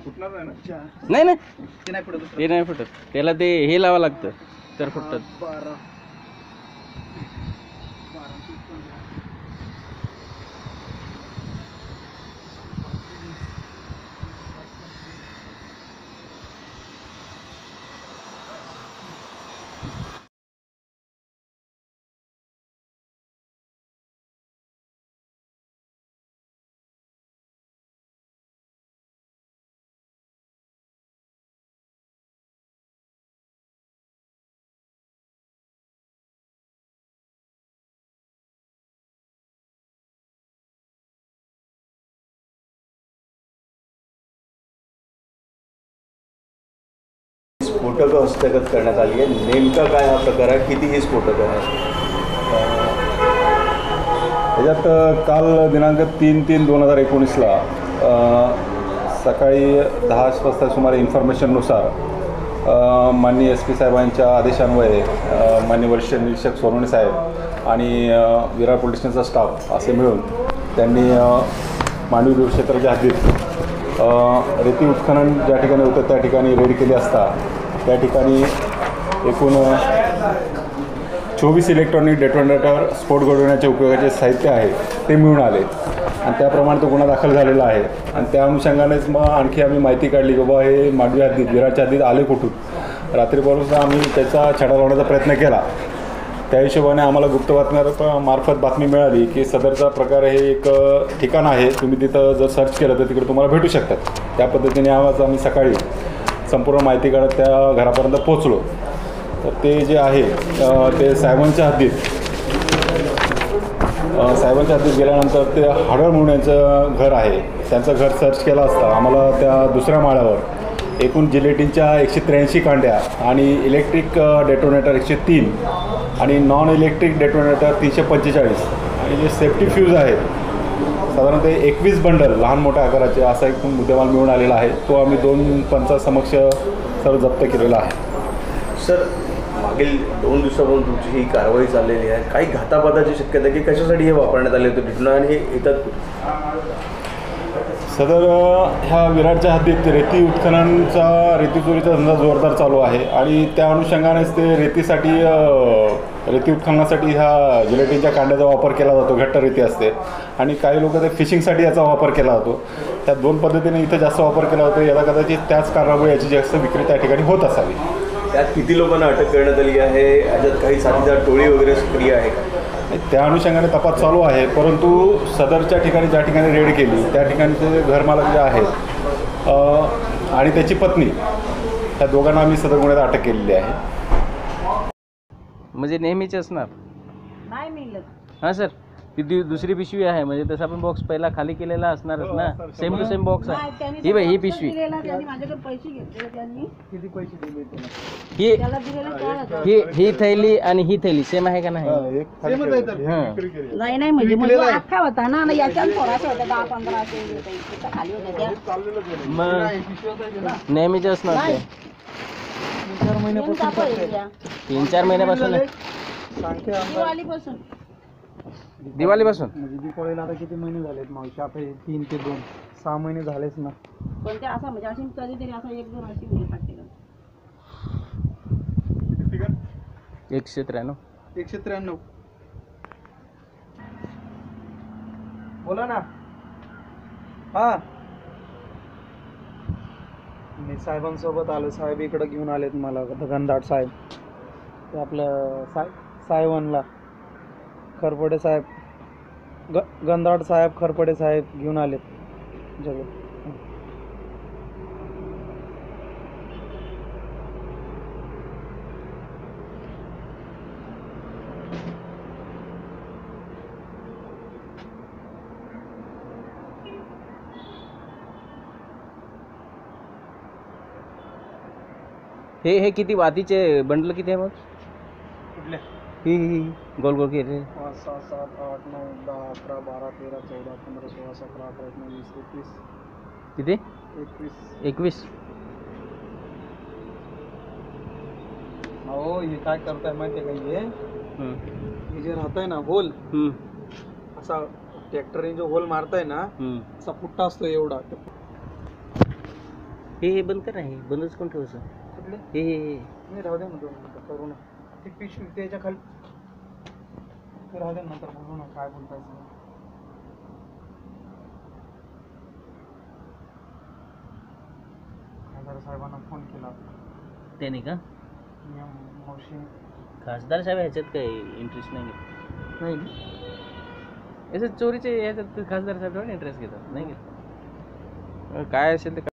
फुटणार नाही ना? नाही नाही. ते नाही फुटत ते नाही फुटत. त्याला ते हे लावावं लागतं तर फुटतात. स्फोटकं हस्तगत करण्यात आली आहे नेमका काय हा प्रकार आहे? किती ही स्फोटकं आहे त्याच्यात काल दिनांक तीन तीन दोन हजार एकोणीसला सकाळी दहा वाजता सुमारे इन्फॉर्मेशननुसार माननीय एस पी साहेबांच्या आदेशान्वये मान्य वरिष्ठ निरीक्षक सोनवणे साहेब आणि विरार पोलीस स्टेशनचा स्टाफ असे मिळून त्यांनी मांडवी क्षेत्राच्या हद्दीत रेती उत्खनन ज्या ठिकाणी होतं त्या ठिकाणी रेड केली असता त्या ठिकाणी एकूण चोवीस इलेक्ट्रॉनिक डेटोनेटर स्फोट घडवण्याचे उपयोगाचे साहित्य आहे ते मिळून आले. आणि त्याप्रमाणे तो गुन्हा दाखल झालेला आहे. आणि त्या अनुषंगानेच मग आणखी आम्ही माहिती काढली की बाबा हे मांडवी हद्दीत विराच्या हद्दीत आले कुठून? रात्रीपासून आम्ही त्याचा छडा लावण्याचा प्रयत्न केला. त्या हिशोबाने आम्हाला गुप्त बातम्या मार्फत बातमी मिळाली की सदरचा प्रकार हे एक ठिकाण आहे. तुम्ही तिथं जर सर्च केलं तर तिकडे तुम्हाला भेटू शकतात. त्या पद्धतीने आवाज आम्ही सकाळी संपूर्ण माहिती काढत त्या घरापर्यंत पोचलो तर ते जे आहे ते साहेबांच्या हद्दीत साहेबांच्या हद्दीत गेल्यानंतर ते हाडळ म्हणून यांचं घर आहे. त्यांचं घर सर्च केलं असता आम्हाला त्या दुसऱ्या माळ्यावर एकूण जिलेटिनच्या एकशे त्र्याऐंशी कांड्या आणि इलेक्ट्रिक डेटोनेटर एकशे तीन आणि नॉन इलेक्ट्रिक डेटोनेटर तीनशे पंचेचाळीस. आणि जे सेफ्टी फ्यूज आहेत साधारणतः एकवीस बंडल लहान मोठ्या आकाराचे असा एक मुद्देमाल मिळून आलेला आहे. तो आम्ही दोन पंचासमक्ष सर्व जप्त केलेला आहे. सर मागील दोन दिवसापासून तुमची ही कारवाई चाललेली आहे. काही घातापाताची शक्यता की कशासाठी हे वापरण्यात आले होते? डिटोना आणि हे येतात सदर ह्या विराटच्या हद्दीत रेती उत्खननचा रेती चोरीचा धंदा जोरदार चालू आहे आणि त्या अनुषंगानेच ते रेतीसाठी रेती उत्खननासाठी ह्या जिलेटिनच्या कांड्याचा वापर केला जातो घट्ट रेती असते. आणि काही लोक ते फिशिंगसाठी याचा वापर केला जातो. त्या दोन पद्धतीने इथं जास्त वापर केला जातो. याला कदाचित त्याच कारणामुळे याची जास्त विक्री त्या ठिकाणी होत असावी. त्यात किती लोकांना अटक करण्यात आली आहे? याच्यात काही साथीदार टोळी वगैरे सक्रिय आहे का त्या अनुषंगाने तपास चालू आहे परंतु सदरच्या ठिकाणी ज्या ठिकाणी रेड केली त्या ठिकाणचे घरमालक जे आहेत अ, आणि त्याची पत्नी त्या दोघांना आम्ही सदर गुन्ह्यात अटक केलेली आहे. म्हणजे नेहमीचे असणार? नाही मिळत हां सर. ती दु- दुसरी पिशवी आहे. म्हणजे तसा पण बॉक्स पहिला खाली केलेला असणारच ना. सेम टू सेम बॉक्स नाही, आहे. त्यांनी ही बाई ही पिशवी. दिलेला, त्यांनी माझ्याकडे पैसे घेतलेले त्यांनी. किती पैसे दिले त्याला ही त्याला दिलेले कळत ही ही थैली आणि ही थैली. सेम आहे का नाही? सेमच आहे तर. हाँ. नाही नाही म्हणजे म्हणजे अख्खा होता ना आणि याच्यात थोडासा होता दहा पंधरा असे होते. इथं खाली होत्या त्या. मग नेहमीचे असणार ते. तीन चार महिन्यापासून. आहे. सांगते आम्हाला दिवाळीपासून. दिवाळीपासून? म्हणजे दीपावलीला आता किती महिने झालेत मावशी? आता हे तीन ते दोन. सहा महिने झालेच ना. पण ते असं म्हणजे अशी कधीतरी असं एक दोन अशी एकशे त्र्याण्णव. एकशे त्र्याण्णव. बोला ना. हा. मी साहेबांसोबत आलो. साहेब इकडं घेऊन आलेत मला. गंधाट साहेब. ते आपलं साय सायवनला. खरपडे साहेब ग गंधाट साहेब खरपडे साहेब घेऊन आलेत. जग. हे हे किती वातीचे बंडल किती आहे मग? कुठल्या ही ही. गोल गोल केले. पाच सहा सात आठ नऊ दहा अकरा बारा तेरा चौदा पंधरा सोळा सतरा अठरा एकोणीस वीस एकवीस. किती? एकवीस. एकवीस. हो हे काय करताय माहितीये का हे? हम्म. हे जे राहतंय ना होल. हम्म. असा ट्रॅक्टरने जो होल मारताय ना हम्म. असा पुट्टा असतो एवढा. हे हे बंद कर ना हे बंदच कोण ठेवायचं कुठले? हे हे हे. नाही राहू दे मिनिटं करू ना ती पिशवी त्याच्याखाली राहू दे ना, नंतर बोलू ना काय बोलतायचं खासदार साहेबांना फोन केला. त्याने का? मी मावशी. खासदार साहेब ह्याच्यात काही इंटरेस्ट नाही घेत नाही याच्यात चोरीचे याच्यात खासदार साहेब इंटरेस्ट घेतात नाही घेत काय असेल ते